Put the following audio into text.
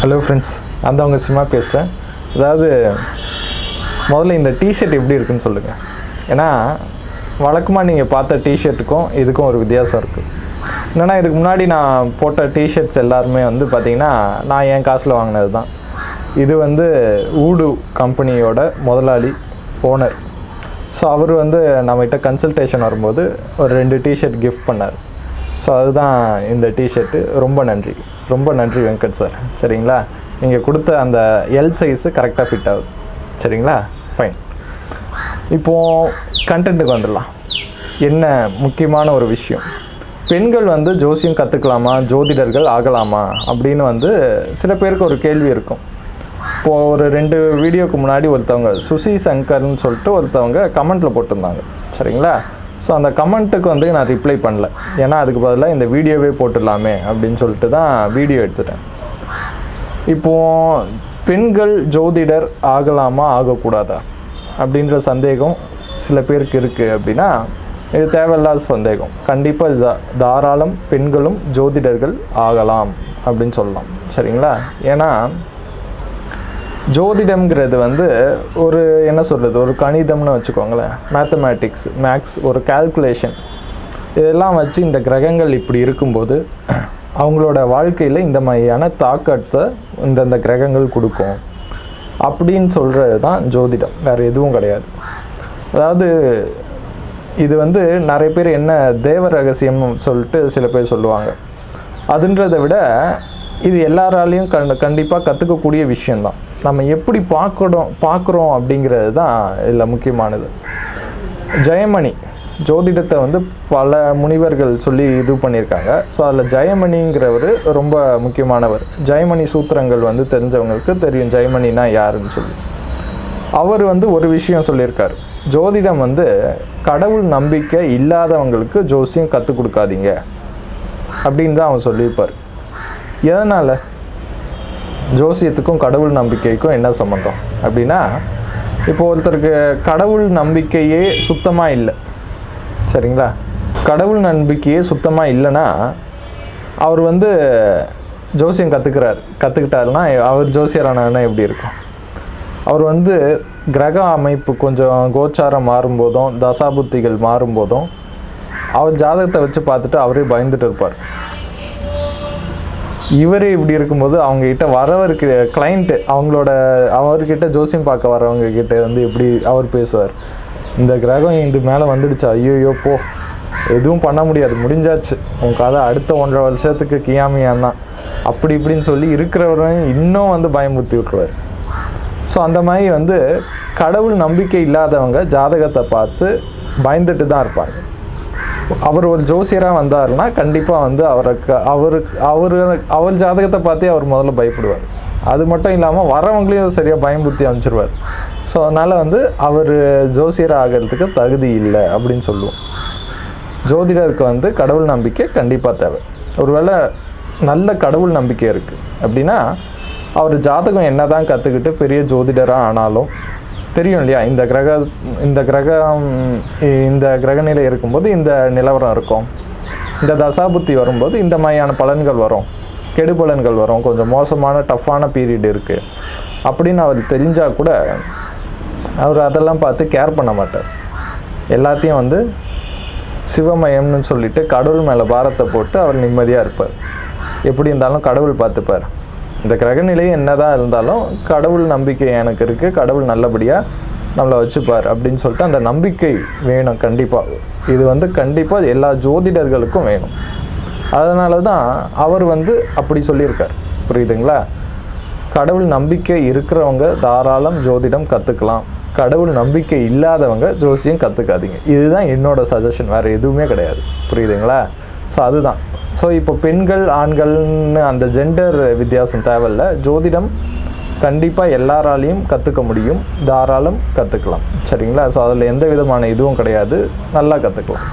Hello friends அந்த அவங்க சும்மா பேசுகிறேன் அதாவது முதல்ல இந்த டிஷர்ட் எப்படி இருக்குன்னு சொல்லுங்கள் ஏன்னா வழக்கமாக நீங்கள் பார்த்த டிஷர்ட்டுக்கும் இதுக்கும் ஒரு வித்தியாசம் இருக்குது என்னென்னா இதுக்கு முன்னாடி நான் போட்ட டிஷர்ட்ஸ் எல்லாருமே வந்து பார்த்திங்கன்னா நான் என் காசில் வாங்கினது தான். இது வந்து ஊடு கம்பெனியோட முதலாளி ஓனர் ஸோ அவர் வந்து நம்மகிட்ட கன்சல்டேஷன் வரும்போது ஒரு ரெண்டு டிஷர்ட் கிஃப்ட் பண்ணார். ஸோ அதுதான் இந்த டிஷர்ட்டு ரொம்ப நன்றி. ரொம்ப நன்றி வெங்கட் சார் சரிங்களா? நீங்கள் கொடுத்த அந்த எல் சைஸு கரெக்டாக ஃபிட் ஆகுது. சரிங்களா? ஃபைன் இப்போது கண்டென்ட்டுக்கு வந்துடலாம். என்ன முக்கியமான ஒரு விஷயம்? பெண்கள் வந்து ஜோசியம் கற்றுக்கலாமா ஜோதிடர்கள் ஆகலாமா? அப்படின்னு வந்து சில பேருக்கு ஒரு கேள்வி இருக்கும். இப்போது ஒரு ரெண்டு வீடியோக்கு முன்னாடி ஒருத்தவங்க சுசி சங்கர்னு சொல்லிட்டு ஒருத்தவங்க கமெண்ட்டில் போட்டிருந்தாங்க. சரிங்களா? ஸோ அந்த கமெண்ட்டுக்கு வந்து நான் ரிப்ளை பண்ணல. ஏன்னா அதுக்கு பதிலாக இந்த வீடியோவே போட்டுடலாமே அப்படின்னு சொல்லிட்டு தான் வீடியோ எடுத்துட்டேன். இப்போது பெண்கள் ஜோதிடர் ஆகலாமா ஆகக்கூடாதா? அப்படின்ற சந்தேகம் சில பேருக்கு இருக்குது அப்படின்னா இது தேவையில்லாத சந்தேகம். கண்டிப்பாக தா- தாராளம் பெண்களும் ஜோதிடர்கள் ஆகலாம் அப்படின்னு சொல்லலாம். சரிங்களா? ஏன்னா ஜோதிடம்ங்கிறது வந்து ஒரு என்ன சொல்கிறது ஒரு கணிதம்னு வச்சுக்கோங்களேன். மேத்தமேட்டிக்ஸ் மேக்ஸ் ஒரு கால்குலேஷன் இதெல்லாம் வச்சு இந்த கிரகங்கள் இப்படி இருக்கும்போது அவங்களோட வாழ்க்கையில் இந்த மாதிரியான தாக்கத்தை இந்தந்த கிரகங்கள் கொடுக்கும். அப்படின்னு சொல்கிறது தான் ஜோதிடம். வேறு எதுவும் கிடையாது. அதாவது இது வந்து நிறைய பேர் என்ன தேவ ரகசியம் சொல்லிட்டு சில பேர் சொல்லுவாங்க. அதுன்றதை விட இது எல்லாராலையும் கண் கண்டிப்பாக கற்றுக்கக்கூடிய விஷயந்தான் நம்ம எப்படி பார்க்கணும் பார்க்குறோம் அப்படிங்கிறது தான் இதில் முக்கியமானது. ஜெயமணி ஜோதிடத்தை வந்து பல முனிவர்கள் சொல்லி இது பண்ணியிருக்காங்க. ஸோ அதில் ஜெயமணிங்கிறவர் ரொம்ப முக்கியமானவர். ஜெயமணி சூத்திரங்கள் வந்து தெரிஞ்சவங்களுக்கு தெரியும் ஜெயமணினா யாருன்னு சொல்லி. அவர் வந்து ஒரு விஷயம் சொல்லியிருக்கார். ஜோதிடம் வந்து கடவுள் நம்பிக்கை இல்லாதவங்களுக்கு ஜோசியம் கற்றுக் கொடுக்காதீங்க அப்படின்னு தான் அவர் சொல்லியிருப்பார். எதனால்? ஜோசியத்துக்கும் கடவுள் நம்பிக்கைக்கும் என்ன சம்மந்தம் அப்படின்னா இப்போ ஒருத்தருக்கு கடவுள் நம்பிக்கையே சுத்தமாக இல்லை. சரிங்களா? கடவுள் நம்பிக்கையே சுத்தமாக இல்லைன்னா அவர் வந்து ஜோசியம் கற்றுக்கிறார் கற்றுக்கிட்டாருன்னா அவர் ஜோசியரானா எப்படி இருக்கும்? அவர் வந்து கிரக அமைப்பு கொஞ்சம் கோச்சாரம் மாறும்போதும் தசாபுத்திகள் மாறும்போதும் அவர் ஜாதகத்தை வச்சு பார்த்துட்டு அவரே பயந்துட்டு இருப்பார். இவரே இப்படி இருக்கும்போது அவங்ககிட்ட வரவருக்கு கிளைண்ட்டு அவங்களோட அவர்கிட்ட ஜோசியம் பார்க்க வரவங்க கிட்ட வந்து எப்படி அவர் பேசுவார்? இந்த கிரகம் இது மேலே வந்துடுச்சா? ஐயோ போ. எதுவும் பண்ண முடியாது. முடிஞ்சாச்சு. உன் கதை அடுத்த ஒன்றரை வருஷத்துக்கு கியாமியான் தான் அப்படி இப்படின்னு சொல்லி இருக்கிறவரையும் இன்னும் வந்து பயமுறுத்தி விட்டுருவார். ஸோ அந்த மாதிரி வந்து கடவுள் நம்பிக்கை இல்லாதவங்க ஜாதகத்தை பார்த்து பயந்துட்டு தான் இருப்பாங்க. அவர் ஒரு ஜோசியராக வந்தாருன்னா கண்டிப்பாக வந்து அவருக்கு அவருக்கு அவர் அவர் ஜாதகத்தை பார்த்தே அவர் முதல்ல பயப்படுவார். அது மட்டும் இல்லாமல் வரவங்களையும் சரியாக பயம்புத்தி அமைச்சிருவார் ஸோ அதனால் வந்து அவர் ஜோசியர் ஆகிறதுக்கு தகுதி இல்லை அப்படின்னு சொல்லுவோம். ஜோதிடருக்கு வந்து கடவுள் நம்பிக்கை கண்டிப்பாக தேவை. ஒருவேளை நல்ல கடவுள் நம்பிக்கை இருக்குது அப்படின்னா அவர் ஜாதகம் என்ன தான் கற்றுக்கிட்டு பெரிய ஜோதிடராக ஆனாலும் தெரியும் இல்லையா? இந்த கிரக இந்த கிரகம் இந்த கிரகநிலை இருக்கும்போது இந்த நிலவரம் இருக்கும். இந்த தசாபுத்தி வரும்போது இந்த மாதிரியான பலன்கள் வரும். கெடு பலன்கள் வரும். கொஞ்சம் மோசமான டஃப்பான பீரியட் இருக்குது அப்படின்னு அவர் தெரிஞ்சால் கூட அவர் அதெல்லாம் பார்த்து கேர் பண்ண மாட்டார். எல்லாத்தையும் வந்து சிவமயம்னு சொல்லிட்டு கடவுள் மேலே பாரத்தை போட்டு அவர் நிம்மதியாக இருப்பார். எப்படி இருந்தாலும் கடவுள் பார்த்துப்பார். இந்த கிரகநிலை என்னதான் இருந்தாலும் கடவுள் நம்பிக்கை எனக்கு இருக்குது கடவுள் நல்லபடியாக நம்மளை வச்சுப்பார் அப்படின்னு சொல்லிட்டு அந்த நம்பிக்கை வேணும் கண்டிப்பாக இது வந்து கண்டிப்பாக எல்லா ஜோதிடர்களுக்கும் வேணும். அதனால தான் அவர் வந்து அப்படி சொல்லியிருக்கார். புரியுதுங்களா? கடவுள் நம்பிக்கை இருக்கிறவங்க தாராளம் ஜோதிடம் கற்றுக்கலாம் கடவுள் நம்பிக்கை இல்லாதவங்க ஜோசியம் கற்றுக்காதீங்க இதுதான் என்னோட சஜஷன் வேறு எதுவுமே கிடையாது. புரியுதுங்களா? ஸோ அதுதான். ஸோ இப்போ பெண்கள் ஆண்கள்னு அந்த ஜெண்டர் வித்தியாசம் தேவையில்ல. ஜோதிடம் கண்டிப்பாக எல்லாராலையும் கற்றுக்க முடியும். தாராளம் கற்றுக்கலாம் சரிங்களா? ஸோ அதில் எந்த விதமான இதுவும் கிடையாது. நல்லா கற்றுக்கலாம்